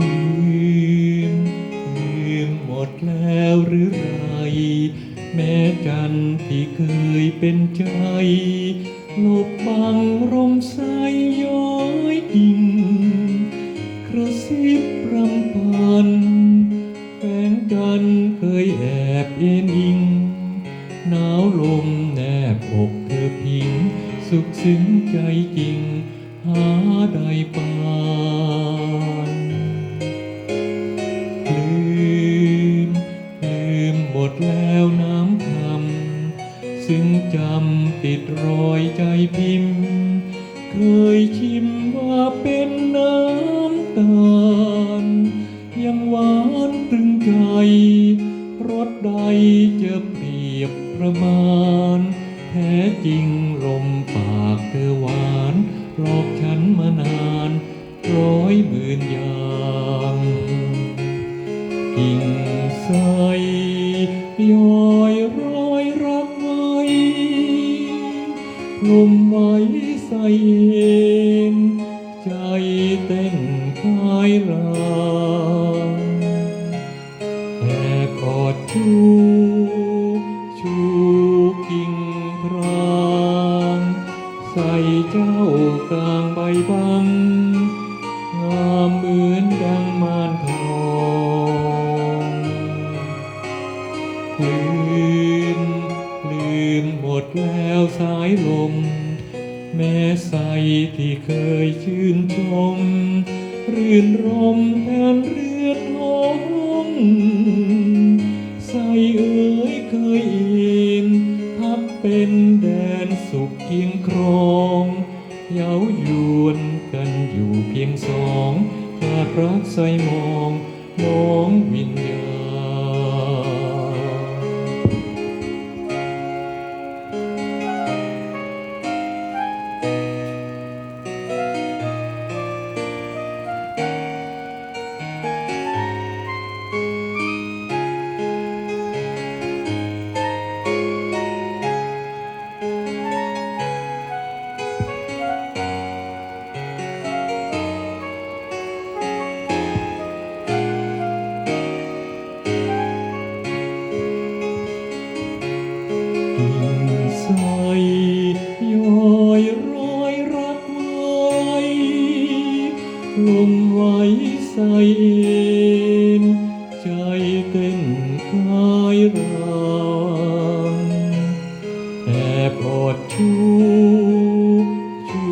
ลืมลืมหมดแล้วหรือไร แม้จันที่เคยเป็นใจหลบบังร่มใสย้อยอิงกระซิบรำพันแฟนกันเคยแอบเอ็นอิงหนาวลมแนบอกเธอพิง สุขซึ้งใจจริง หาได้ปาน ซึ่งจำติดรอยใจพิมพ์ เคยชิมว่าเป็นน้ำตาล ยังหวานตรึงใจ รสใดจะเปรียบประมาณ แท้จริงลมปากเธอหวานหลอกฉันมานาน ร้อยหมื่นอย่างกิ่งใสย้อย ลมไว้ใส่เองใจเต้นคลายลางแต่กอดชูชูกิ่งพราง ใส่เจ้ากลางใบบัง มหมดแล้วสายลม แม้ใสที่เคยชื่นชม รื่นรมแทนเรือนหงใสเอ๋ยเคยอินพักเป็นแดนสุขเคียงครองเย้ายวนกันอยู่เพียงสองขาดรักใสมองมองวิญญาณ น ใจเต้นคลายรางแอบกอดชูชู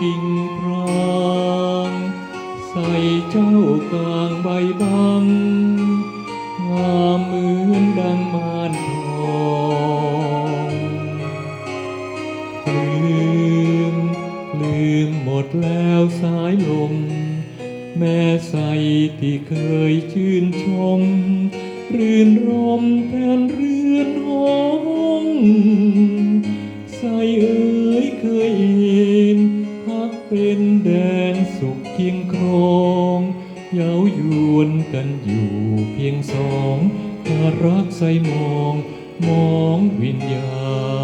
กิ่งพรางใส่เจ้ากลางใบบังงามเหมือนดังมานทองลืมลืมหมดแล้วส แม่ใสที่เคยชื่นชม รื่นรมแทนเรือนห้องใสเอ๋ยเคยเห็นพักเป็นแดนสุขเคียงครองเย้ายวนกันอยู่เพียงสองถ้ารักใสมอง มองวิญญาณ